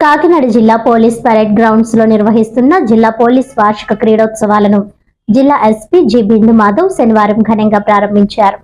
కాకినాడ జిల్లా police parade గ్రౌండ్స్లో నిర్వహిస్తున్న జిల్లా పోలీస్ వార్షిక క్రీడోత్సవాలను జిల్లా ఎస్పీ జి బిందు మాధవ్ శనివారం ఘనంగా ప్రారంభించారు.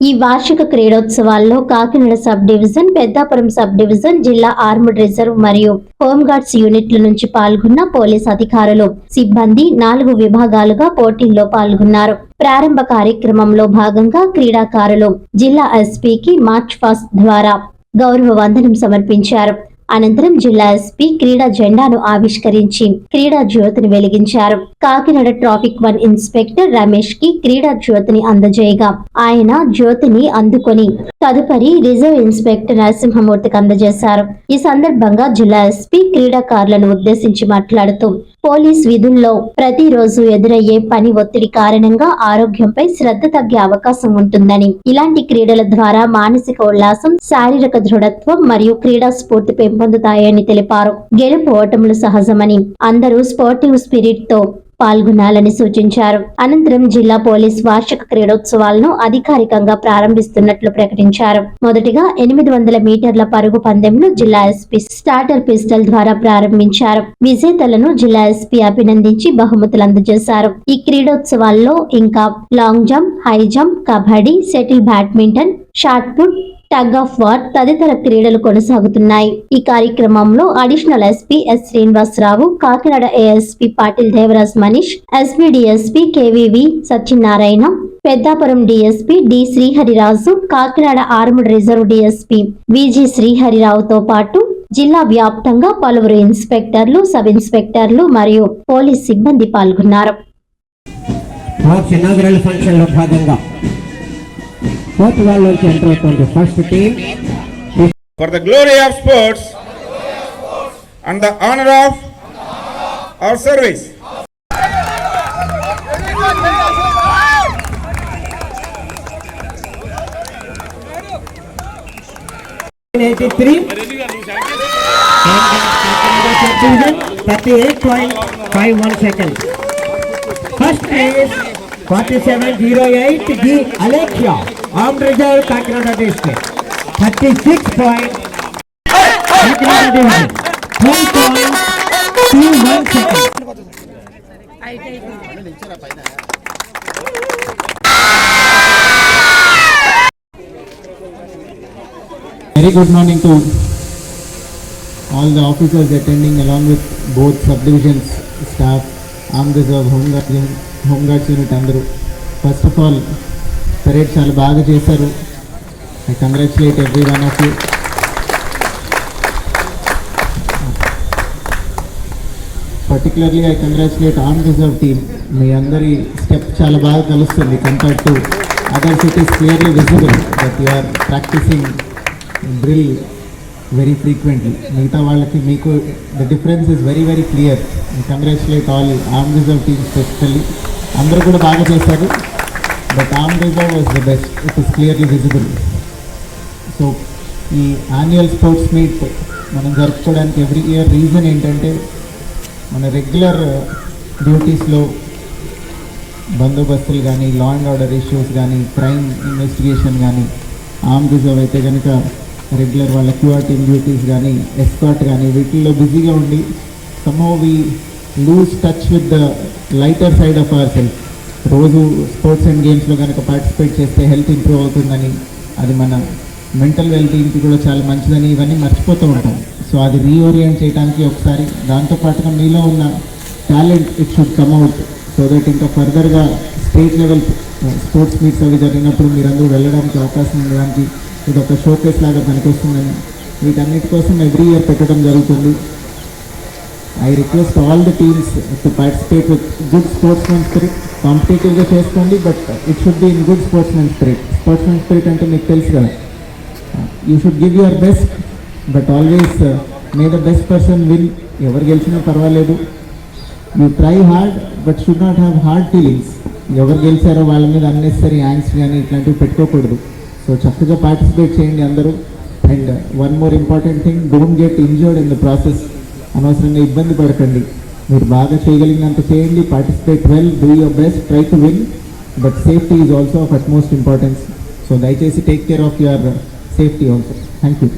ఈ వార్షిక క్రీడోత్సవాల్లో Kakinada sub division Peddapuram sub division జిల్లా ఆర్మ్డ్ రిజర్వ్ మరియు హోంగార్డ్స్ యూనిట్ల నుంచి పాల్గొన్న పోలీస్ అధికారులు సిబ్బంది నాలుగు విభాగాలుగా పోటీల్లో పాల్గొన్నారు. ప్రారంభ కార్యక్రమంలో భాగంగా క్రీడాకారులు జిల్లా ఎస్పీకి మార్చ్ ఫాస్ట్ ద్వారా గౌరవ వందనం సమర్పించారు. అనంతరం జిల్లా ఎస్పీ క్రీడా జెండాను ఆవిష్కరించి క్రీడా జ్యోతిని వెలిగించారు. కాకినాడ ట్రాఫిక్ వన్ ఇన్స్పెక్టర్ రమేష్కి క్రీడా జ్యోతిని అందజేయగా ఆయన జ్యోతిని అందుకొని తదుపరి రిజర్వ్ ఇన్స్పెక్టర్ నరసింహమూర్తికి అందజేశారు. ఈ సందర్భంగా జిల్లా ఎస్పీ క్రీడాకారులను ఉద్దేశించి మాట్లాడుతూ పోలీస్ విధుల్లో ప్రతిరోజు ఎదురయ్యే పని ఒత్తిడి కారణంగా ఆరోగ్యంపై శ్రద్ధ తగ్గే అవకాశం ఉంటుందని. ఇలాంటి క్రీడల ద్వారా మానసిక ఉల్లాసం శారీరక దృఢత్వం మరియు క్రీడా స్ఫూర్తి పెంపొందుతాయని తెలిపారు. గెలుపు ఓటములు సహజమని. అందరూ స్పోర్టివ్ స్పిరిట్తో పాల్గొనాలని సూచించారు. అనంతరం జిల్లా పోలీస్ వార్షిక క్రీడోత్సవాలను అధికారికంగా ప్రారంభిస్తున్నట్లు ప్రకటించారు. మొదటిగా ఎనిమిది వందల మీటర్ల పరుగు పందెంను జిల్లా ఎస్పీ స్టార్టర్ పిస్టల్ ద్వారా ప్రారంభించారు. విజేతలను జిల్లా ఎస్పీ అభినందించి బహుమతులు అందజేశారు. ఈ క్రీడోత్సవాల్లో ఇంకా long jump high jump kabaddi shuttle badminton shot put tug of war తదితర క్రీడలు కొనసాగుతున్నాయి. ఈ కార్యక్రమంలో additional SP S Srinivasarao Kakinada ASP Patil Devaraj Manish SP DSP KVV Satyanarayana Peddapuram DSP D Sriharirazu Kakinada armed reserve DSP VG శ్రీహరిరావుతో పాటు జిల్లా వ్యాప్తంగా పలువురు ఇన్స్పెక్టర్లు sub ఇన్స్పెక్టర్లు మరియు పోలీస్ సిబ్బంది పాల్గొన్నారు. Both bowlers entered on the first team. For the glory of sports and the honor of our service. Eighty-three. Thirty-eight point five one seconds. First place, forty-seven zero eight. The Alexia. Eight reserve Kakinada district thirty six point Kakinada division twelve point two one second Very good morning to all the officers attending along with both subdivisions staff, armed reserve, home guard, unit- home guards unit అందరూ first of all parade చాలా బాగా చేశారు. I congratulate every one of you particularly I congratulate on reserve team మీ అందరి step చాలా బాగా కలుస్తుంది compare to other cities clearly visible that you are practising drill very frequently మిగతా వాళ్ళకి మీకు the difference is very very clear congratulate all arm reserve team specially అందరూ కూడా బాగా చేశారు. But arm reserve was the best it is clearly visible so ఈ annual sports meet మనం జరుపుకోవడానికి ఎవ్రీ ఇయర్ రీజన్ ఏంటంటే మన రెగ్యులర్ డ్యూటీస్లో uh, బందోబస్తులు కానీ లా అండ్ ఆర్డర్ ఇష్యూస్ కానీ క్రైమ్ ఇన్వెస్టిగేషన్ కానీ ఆర్మ్ రిజర్వ్ అయితే కనుక రెగ్యులర్ వాళ్ళ క్యూఆర్ డ్యూటీస్ కానీ ఎస్కాట్ కానీ వీటిల్లో బిజీగా ఉండి somehow we lose touch with the lighter side of our self రోజు స్పోర్ట్స్ అండ్ గేమ్స్లో కనుక పార్టిసిపేట్ చేస్తే హెల్త్ ఇంప్రూవ్ అవుతుందని అది మన మెంటల్ వెల్బీయింగ్కి కూడా చాలా మంచిదని ఇవన్నీ మర్చిపోతూ ఉంటాం. సో అది రీఓరియంట్ చేయడానికి ఒకసారి దాంతోపాటుగా మీలో ఉన్న talent it should come out so that ఇంకా ఫర్దర్గా స్టేట్ లెవెల్ స్పోర్ట్స్ మీట్స్ అవి జరిగినప్పుడు మీరందరూ వెళ్ళడానికి అవకాశం ఉండడానికి ఇది ఒక షోకేస్ లాగా పనికొస్తుందని వీటన్నిటి కోసం ఎవ్రీ ఇయర్ పెట్టడం జరుగుతుంది. I request all the teams to participate with good sportsmen spirit కాంపిటేటివ్గా చేసుకోండి but it should be in good sportsmen spirit sportsmen spirit అంటే మీకు తెలుసు కదా. You should give your best but always may the best person win ఎవరు గెలిచినా పర్వాలేదు. You try hard but should not have hard feelings ఎవరు గెలిచారో వాళ్ళ మీద అన్నెసరీ యాంగ్స్ కానీ ఇట్లాంటివి పెట్టుకోకూడదు. సో చక్కగా పార్టిసిపేట్ చేయండి అందరూ. And one more important thing don't get injured in the process అనవసరంగా ఇబ్బంది పడకండి. మీరు బాగా చేయగలిగినంత చేయండి. Participate well do your best try to win but safety is also of utmost importance so దయచేసి take care of your safety also thank you